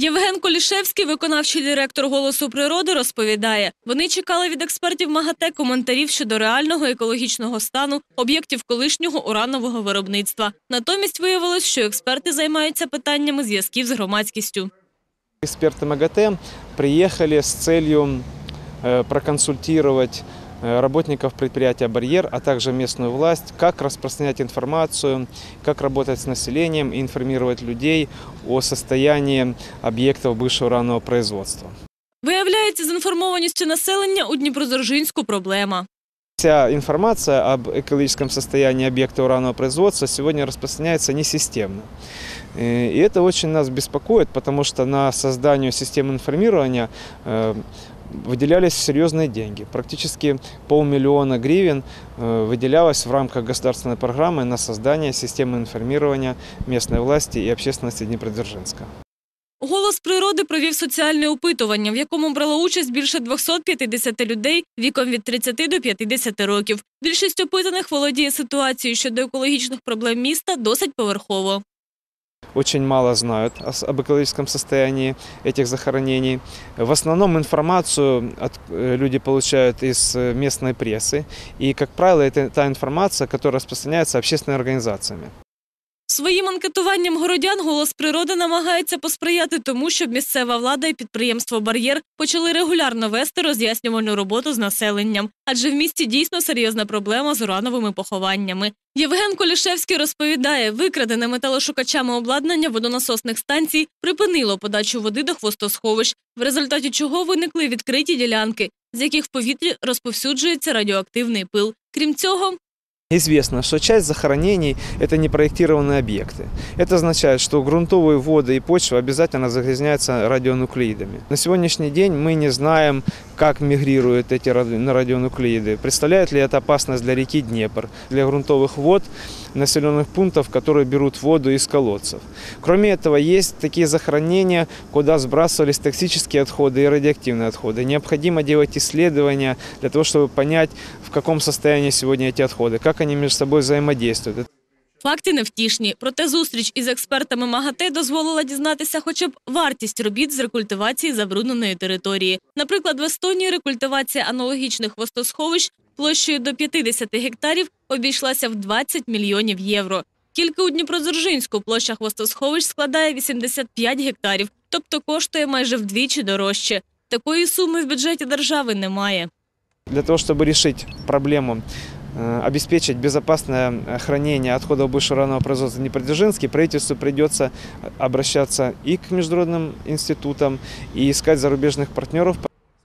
Євген Колішевський, виконавчий директор «Голосу природи», розповідає, вони чекали від експертів МАГАТЕ коментарів щодо реального екологічного стану об'єктів колишнього уранового виробництва. Натомість виявилось, що експерти займаються питаннями зв'язків з громадськістю. Эксперты МАГАТЭ приехали с целью э, проконсультировать э, работников предприятия «Барьер», а также местную власть, как распространять информацию, как работать с населением и информировать людей о состоянии объектов бывшего уранового производства. Виявляється, з інформованістю населення у Дніпродзержинську проблема. Вся информация об экологическом состоянии объекта уранового производства сегодня распространяется несистемно. Э, И это очень нас беспокоит, потому что на создание системы информирования э, выделялись серьезные деньги. Практически полмиллиона гривен э, выделялось в рамках государственной программы на создание системы информирования местной власти и общественности Днепродзержинска. Голос природи провів соціальне опитування, в якому брало участь більше 250 людей віком від 30 до 50 років. Більшість опитаних володіє ситуацією щодо екологічних проблем міста досить поверхово. очень мало знают о с- об экологическом состоянии этих захоронений. В основном информацию от- э, люди получают из э, местной прессы. И, как правило, это та информация, которая распространяется общественными организациями. Своїм анкетуванням городян голос природи намагається посприяти тому, щоб місцева влада і підприємство Бар'єр почали регулярно вести роз'яснювальну роботу з населенням, адже в місті дійсно серйозна проблема з урановими похованнями. Євген Колішевський розповідає, викрадене металошукачами обладнання водонасосних станцій припинило подачу води до хвостосховищ, в результаті чого виникли відкриті ділянки, з яких в повітрі розповсюджується радіоактивний пил. Крім цього, Известно, что часть захоронений – это непроектированные объекты. Это означает, что грунтовые воды и почва обязательно загрязняются радионуклеидами. На сегодняшний день мы не знаем, как мигрируют эти радионуклеиды. Представляет ли это опасность для реки Днепр, для грунтовых вод населенных пунктов, которые берут воду из колодцев. Кроме этого, есть такие захоронения, куда сбрасывались токсические отходы и радиоактивные отходы. Необходимо делать исследования для того, чтобы понять, в каком состоянии сегодня эти отходы, как они между собой взаимодействуют. Факти невтішні. Проте зустріч із експертами МАГАТЕ дозволила дізнатися хоча б вартість робіт з рекультивації забрудненої території. Наприклад, в Естонії рекультивація аналогічних хвостосховищ площею до 50 гектарів обійшлася в 20 мільйонів євро. Тільки у Дніпродзержинську площа хвостосховищ складає 85 гектарів, тобто коштує майже вдвічі дорожче. Такої суми в бюджеті держави немає. Для того, чтобы решить проблему обеспечить безопасное э, хранение отходов бывшего уранового производства в Днепродзержинске, правительству придется обращаться и к международным институтам, и искать зарубежных партнеров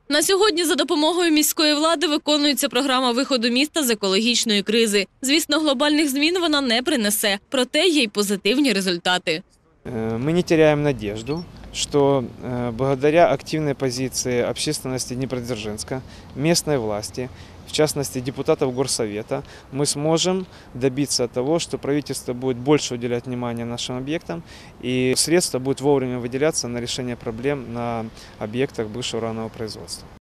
На сьогодні за допомогою міської влади виконується програма виходу міста з екологічної кризи. Звісно, глобальних змін вона не принесе, проте є й позитивні результати. Э, Мы не теряем надежду, что э, благодаря активной позиции общественности Днепродзержинска, местной власти, в частности депутатов Горсовета, мы сможем добиться того, что правительство будет больше уделять внимания нашим объектам и средства будут вовремя выделяться на решение проблем на объектах бывшего уранового производства.